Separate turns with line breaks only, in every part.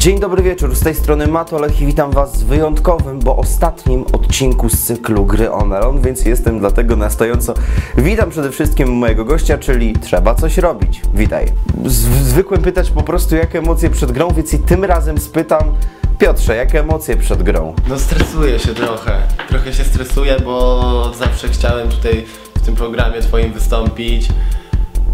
Dzień dobry wieczór, z tej strony Mato Lech i witam Was w wyjątkowym, bo ostatnim odcinku z cyklu Gry o Melon, więc jestem dlatego na stojąco. Witam przede wszystkim mojego gościa, czyli trzeba coś robić. Witaj. Zwykłem pytać po prostu jakie emocje przed grą, więc i tym razem spytam Piotrze, jakie emocje przed grą?
No stresuję się trochę. Trochę się stresuję, bo zawsze chciałem tutaj w tym programie twoim wystąpić.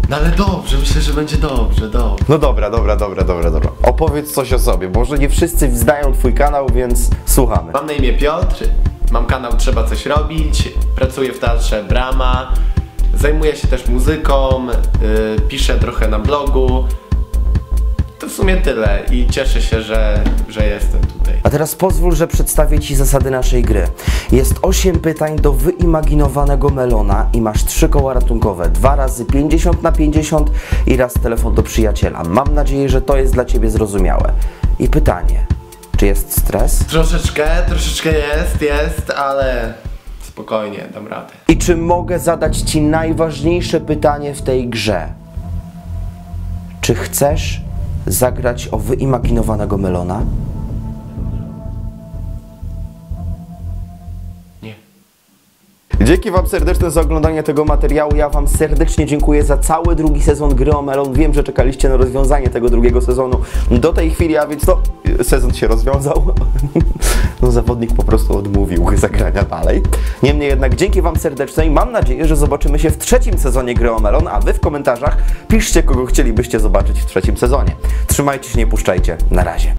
No ale dobrze, myślę, że będzie dobrze, dobrze.
No dobra, dobra, dobra, dobra, dobra. Opowiedz coś o sobie, bo może nie wszyscy znają Twój kanał, więc słuchamy.
Mam na imię Piotr, mam kanał Trzeba Coś Robić, pracuję w teatrze Brama, zajmuję się też muzyką, yy, piszę trochę na blogu. To w sumie tyle i cieszę się, że, że jestem tutaj.
A teraz pozwól, że przedstawię Ci zasady naszej gry. Jest 8 pytań do wyimaginowanego melona i masz 3 koła ratunkowe. 2 razy 50 na 50 i raz telefon do przyjaciela. Mam nadzieję, że to jest dla Ciebie zrozumiałe. I pytanie, czy jest stres?
Troszeczkę, troszeczkę jest, jest, ale spokojnie, dam radę.
I czy mogę zadać Ci najważniejsze pytanie w tej grze? Czy chcesz zagrać o wyimaginowanego melona? Dzięki Wam serdeczne za oglądanie tego materiału. Ja Wam serdecznie dziękuję za cały drugi sezon gry o Melon. Wiem, że czekaliście na rozwiązanie tego drugiego sezonu do tej chwili, a więc to sezon się rozwiązał. No, zawodnik po prostu odmówił zagrania dalej. Niemniej jednak dzięki Wam serdeczne i mam nadzieję, że zobaczymy się w trzecim sezonie gry o Melon, a Wy w komentarzach piszcie, kogo chcielibyście zobaczyć w trzecim sezonie. Trzymajcie się, nie puszczajcie. Na razie.